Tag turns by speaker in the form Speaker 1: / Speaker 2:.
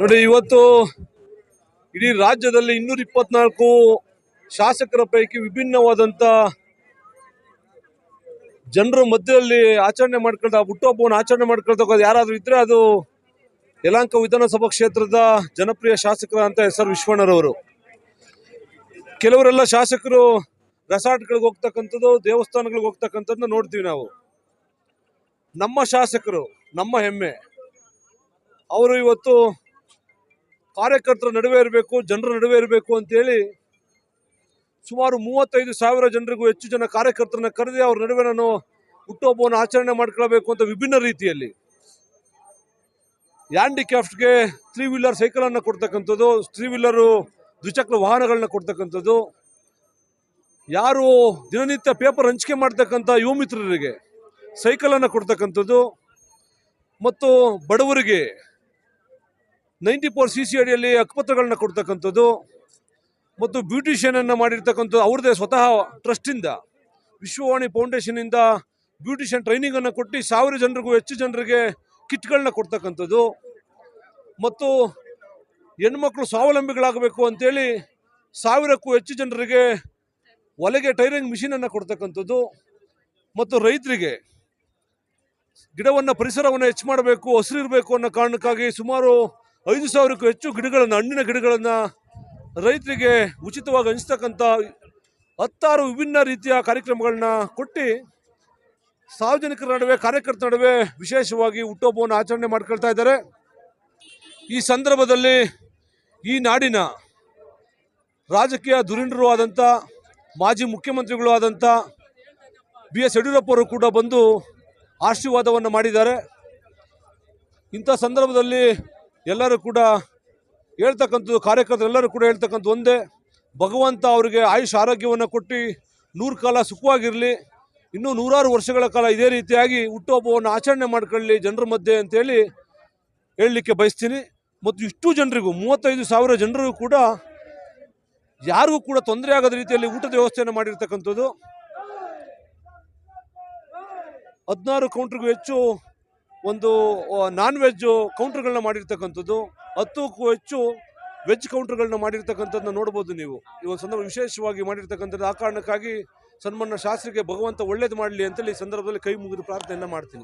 Speaker 1: ನೋಡಿ, ಇವತ್ತು ಇಡೀ ರಾಜ್ಯದಲ್ಲಿ ಇನ್ನೂರ ಇಪ್ಪತ್ನಾಲ್ಕು ಶಾಸಕರ ಪೈಕಿ ವಿಭಿನ್ನವಾದಂತ ಜನರ ಮಧ್ಯದಲ್ಲಿ ಆಚರಣೆ ಮಾಡ್ಕೊಳ್ತಾ, ಹುಟ್ಟುಹಬ್ಬವನ್ನು ಆಚರಣೆ ಮಾಡ್ಕೊಳ್ತಾ ಯಾರಾದರೂ ಇದ್ರೆ ಅದು ಯಲಾಂಕ ವಿಧಾನಸಭಾ ಕ್ಷೇತ್ರದ ಜನಪ್ರಿಯ ಶಾಸಕರ ಅಂತ ಆರ್ ವಿಶ್ವಣ್ಣರವರು. ಕೆಲವರೆಲ್ಲ ಶಾಸಕರು ರೆಸಾರ್ಟ್ಗಳಿಗೆ ಹೋಗ್ತಕ್ಕಂಥದ್ದು, ದೇವಸ್ಥಾನಗಳಿಗೆ ಹೋಗ್ತಕ್ಕಂಥದ್ದನ್ನ ನೋಡ್ತೀವಿ ನಾವು. ನಮ್ಮ ಶಾಸಕರು, ನಮ್ಮ ಹೆಮ್ಮೆ. ಅವರು ಇವತ್ತು ಕಾರ್ಯಕರ್ತರ ನಡುವೆ ಇರಬೇಕು, ಜನರ ನಡುವೆ ಇರಬೇಕು ಅಂತೇಳಿ ಸುಮಾರು ಮೂವತ್ತೈದು ಸಾವಿರ ಜನರಿಗೂ ಹೆಚ್ಚು ಜನ ಕಾರ್ಯಕರ್ತರನ್ನ ಕರೆದಿ ಅವ್ರ ನಡುವೆ ನಾನು ಹುಟ್ಟುಹಬ್ಬವನ್ನು ಆಚರಣೆ ಮಾಡ್ಕೊಳ್ಬೇಕು ಅಂತ ವಿಭಿನ್ನ ರೀತಿಯಲ್ಲಿ. ಹ್ಯಾಂಡಿಕ್ಯಾಫ್ಟ್ಗೆ ತ್ರೀ ವೀಲರ್ ಸೈಕಲನ್ನು ಕೊಡ್ತಕ್ಕಂಥದ್ದು. ತ್ರೀ ವೀಲರು ದ್ವಿಚಕ್ರ ವಾಹನಗಳನ್ನ ಕೊಡ್ತಕ್ಕಂಥದ್ದು. ಯಾರು ದಿನನಿತ್ಯ ಪೇಪರ್ ಹಂಚಿಕೆ ಮಾಡ್ತಕ್ಕಂಥ ಯುವ ಮಿತ್ರರಿಗೆ ಸೈಕಲ್ ಅನ್ನ ಕೊಡ್ತಕ್ಕಂಥದ್ದು. ಮತ್ತು ಬಡವರಿಗೆ ನೈಂಟಿ ಫೋರ್ ಸಿ ಸಿ ಅಡಿಯಲ್ಲಿ ಹಕ್ಕುಪತ್ರಗಳನ್ನ ಕೊಡ್ತಕ್ಕಂಥದ್ದು. ಮತ್ತು ಬ್ಯೂಟಿಷಿಯನ್ ಅನ್ನು ಮಾಡಿರ್ತಕ್ಕಂಥ ಅವ್ರದ್ದೇ ಸ್ವತಃ ಟ್ರಸ್ಟಿಂದ. ವಿಶ್ವವಾಣಿ ಫೌಂಡೇಶನಿಂದ ಬ್ಯೂಟಿಷಿಯನ್ ಟ್ರೈನಿಂಗ್ ಅನ್ನು ಕೊಟ್ಟು ಸಾವಿರ ಜನರಿಗೂ ಹೆಚ್ಚು ಜನರಿಗೆ ಕಿಟ್ಗಳನ್ನ ಕೊಡ್ತಕ್ಕಂಥದ್ದು. ಮತ್ತು ಹೆಣ್ಮಕ್ಳು ಸ್ವಾವಲಂಬಿಗಳಾಗಬೇಕು ಅಂತೇಳಿ ಸಾವಿರಕ್ಕೂ ಹೆಚ್ಚು ಜನರಿಗೆ ಒಲೆಗೆ ಟೈರಿಂಗ್ ಮಿಷಿನನ್ನು ಕೊಡ್ತಕ್ಕಂಥದ್ದು ಮತ್ತು ರೈತರಿಗೆ ಗಿಡವನ್ನು ಪರಿಸರವನ್ನು ಹೆಚ್ಚು ಮಾಡಬೇಕು ಹಸಿರಿರಬೇಕು ಅನ್ನೋ ಕಾರಣಕ್ಕಾಗಿ ಸುಮಾರು ಐದು ಸಾವಿರಕ್ಕೂ ಹೆಚ್ಚು ಗಿಡಗಳನ್ನು, ಹಣ್ಣಿನ ಗಿಡಗಳನ್ನು ರೈತರಿಗೆ ಉಚಿತವಾಗಿ ಹಂಚ್ತಕ್ಕಂಥ ಹತ್ತಾರು ವಿಭಿನ್ನ ರೀತಿಯ ಕಾರ್ಯಕ್ರಮಗಳನ್ನ ಕೊಟ್ಟು ಸಾರ್ವಜನಿಕರ ನಡುವೆ, ಕಾರ್ಯಕರ್ತರ ನಡುವೆ ವಿಶೇಷವಾಗಿ ಹುಟ್ಟುಹಬ್ಬವನ್ನು ಆಚರಣೆ ಮಾಡ್ಕೊಳ್ತಾ ಇದ್ದಾರೆ. ಈ ಸಂದರ್ಭದಲ್ಲಿ ಈ ನಾಡಿನ ರಾಜಕೀಯ ಧುರೀಣರು ಆದಂಥ ಮಾಜಿ ಮುಖ್ಯಮಂತ್ರಿಗಳು ಆದಂಥ ಬಿ ಎಸ್ ಯಡಿಯೂರಪ್ಪ ಅವರು ಕೂಡ ಬಂದು ಆಶೀರ್ವಾದವನ್ನು ಮಾಡಿದ್ದಾರೆ. ಇಂಥ ಸಂದರ್ಭದಲ್ಲಿ ಎಲ್ಲರೂ ಕೂಡ ಹೇಳ್ತಕ್ಕಂಥದ್ದು, ಕಾರ್ಯಕರ್ತರು ಎಲ್ಲರೂ ಕೂಡ ಹೇಳ್ತಕ್ಕಂಥ ಒಂದೇ, ಭಗವಂತ ಅವರಿಗೆ ಆಯುಷ್ ಆರೋಗ್ಯವನ್ನು ಕೊಟ್ಟು ನೂರು ಕಾಲ ಸುಖವಾಗಿರಲಿ, ಇನ್ನೂ ನೂರಾರು ವರ್ಷಗಳ ಕಾಲ ಇದೇ ರೀತಿಯಾಗಿ ಹುಟ್ಟುಹಬ್ಬವನ್ನು ಆಚರಣೆ ಮಾಡ್ಕೊಳ್ಳಿ ಜನರ ಮಧ್ಯೆ ಅಂತೇಳಿ ಹೇಳಲಿಕ್ಕೆ ಬಯಸ್ತೀನಿ. ಮತ್ತು ಇಷ್ಟು ಜನರಿಗೂ, ಮೂವತ್ತೈದು ಸಾವಿರ ಜನರಿಗೂ ಕೂಡ ಯಾರಿಗೂ ಕೂಡ ತೊಂದರೆ ಆಗದ ರೀತಿಯಲ್ಲಿ ಊಟದ ವ್ಯವಸ್ಥೆಯನ್ನು ಮಾಡಿರ್ತಕ್ಕಂಥದ್ದು. ಹದಿನಾರು ಕೌಂಟ್ರಿಗೂ ಹೆಚ್ಚು ಒಂದು ನಾನ್ ವೆಜ್ ಕೌಂಟ್ರ್ಗಳನ್ನ ಮಾಡಿರ್ತಕ್ಕಂಥದ್ದು. ಹತ್ತಕ್ಕೂ ಹೆಚ್ಚು ವೆಜ್ ಕೌಂಟ್ರ್ಗಳನ್ನ ಮಾಡಿರ್ತಕ್ಕಂಥದ್ದನ್ನ ನೋಡ್ಬೋದು ನೀವು. ಈ ಒಂದು ಸಂದರ್ಭ ವಿಶೇಷವಾಗಿ ಮಾಡಿರ್ತಕ್ಕಂಥದ್ದು. ಆ ಕಾರಣಕ್ಕಾಗಿ ಸನ್ಮಾನ್ಯ ಶಾಸ್ತ್ರಿಗೆ ಭಗವಂತ ಒಳ್ಳೇದು ಮಾಡಲಿ ಅಂತೇಳಿ ಈ ಸಂದರ್ಭದಲ್ಲಿ ಕೈ ಮುಗಿದು ಪ್ರಾರ್ಥನೆಯನ್ನು ಮಾಡ್ತೀನಿ.